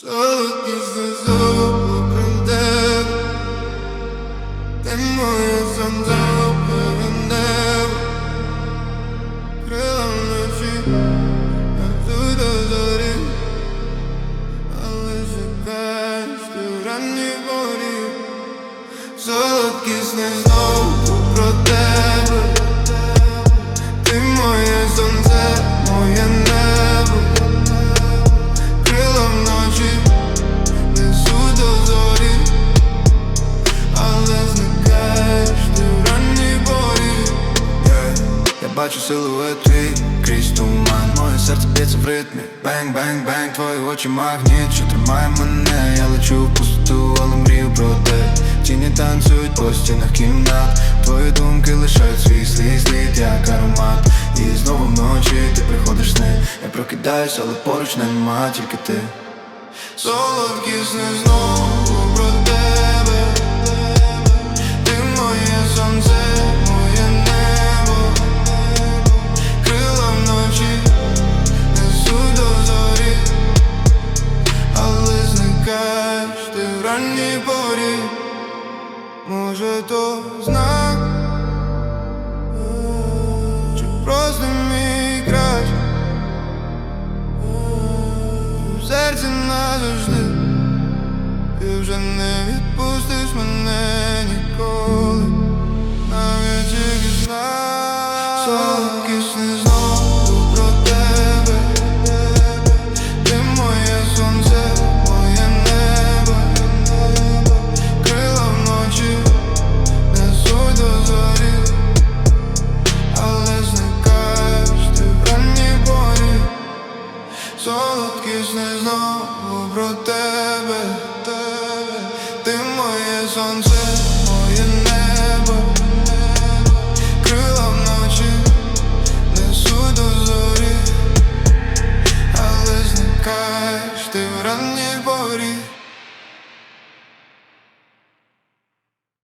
Солодкі сльозу про тебе Ти бачу силует твій крізь туман. Моє серце б'ється в ритмі. Бенг, бенг, бенг, твої очі магніт. Що тримає мене, я лечу в пустоту, але мрію про те. Тіні танцюють по стінах кімнат. Твої думки лишають свій слід, слід, як аромат. І знову вночі ти приходиш сни Я прокидаюсь, але поруч нема тільки ти. Солодкі сни ранній порі Може то знак? Чи просто мій край? В серці назавжди. Ти вже не відпустиш мене ніколи короткі сни знову про тебе, тебе, ти моє сонце.